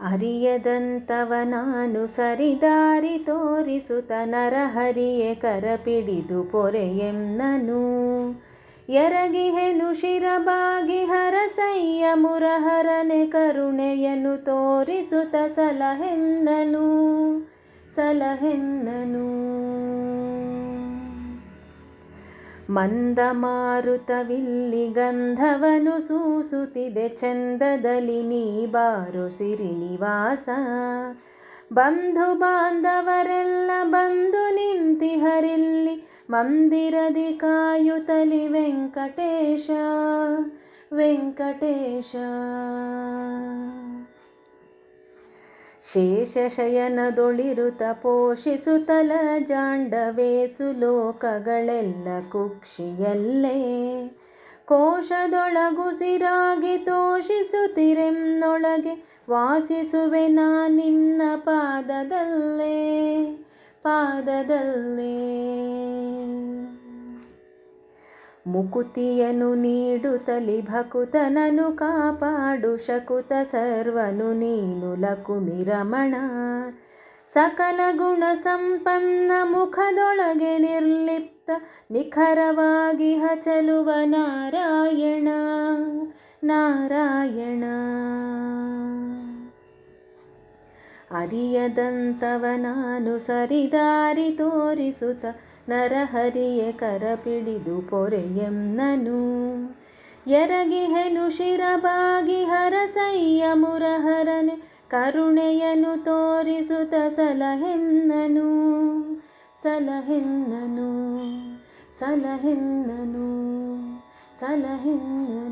ಅರಿಯದಂತವ ನಾನು ಸರಿದಾರಿ ತೋರಿಸುತ್ತ ನರಹರಿಯೇ ಕರಪಿಡಿದು ಪೊರೆಯೆನ್ನನು ಎರಗಿಹೆನು ಶಿರಬಾಗಿ ಹರಸಯ್ಯ ಮುರಹರನೆ ಕರುಣೆಯನ್ನು ತೋರಿಸುತ್ತ ಸಲಹೆನ್ನನು ಸಲಹೆನ್ನನು ಮಂದ ಮಾರುತವಿಲ್ಲಿ ಗಂಧವನು ಸೂಸುತ್ತಿದೆ, ಚಂದದಲ್ಲಿ ನೀ ಬಾರು ಸಿರಿನಿವಾಸ ಬಂಧು ಬಾಂಧವರೆಲ್ಲ ಬಂದು ನಿಂತಿಹರಿಲ್ಲಿ ಮಂದಿರದಿ ಕಾಯುತಲಿ ವೆಂಕಟೇಶ ವೆಂಕಟೇಶ. ಶೇಷಶಯನದೊಳಿರುತ ತಪೋಷಿಸುತ್ತಲ ಜಾಂಡವೇಸು ಲೋಕಗಳೆಲ್ಲ ಕುಕ್ಷಿಯಲ್ಲೇ. ಕೋಶದೊಳಗುಸಿರಾಗಿ ತೋಷಿಸುತ್ತಿರೆನ್ನೊಳಗೆ ವಾಸಿಸುವೆ ನಾ ನಿನ್ನ ಪಾದದಲ್ಲೇ ಪಾದದಲ್ಲೇ. ಮುಕುತಿಯನು ತಲಿ ಭಕುತನನು ಕಾಪಾಡು, ಶಕುತ ಸರ್ವನು ನೀನು ಲಕುಮಿ ರಮಣ ಸಕಲ ಗುಣ ಸಂಪನ್ನ ಮುಖದೊಳಗೆ ನಿರ್ಲಿಪ್ತ, ನಿಖರವಾಗಿ ಹಚಲುವ ನಾರಾಯಣ ನಾರಾಯಣ. ಅರಿಯದಂತವ ನಾನು ಸರಿದಾರಿ ತೋರಿಸುತ್ತ ನರಹರಿಯೇ ಕರಪಿಡಿದು ಪೊರೆಯೆನ್ನನು. ಎರಗಿಹೆನು ಶಿರಬಾಗಿ ಹರಸಯ್ಯ ಮುರಹರನೆ ಕರುಣೆಯನು ತೋರಿಸುತ್ತ ಸಲಹೆನ್ನನು. ಸಲಹೆನ್ನನು ಸಲಹೆನ್ನನು ಸಲಹೆನ್ನನು.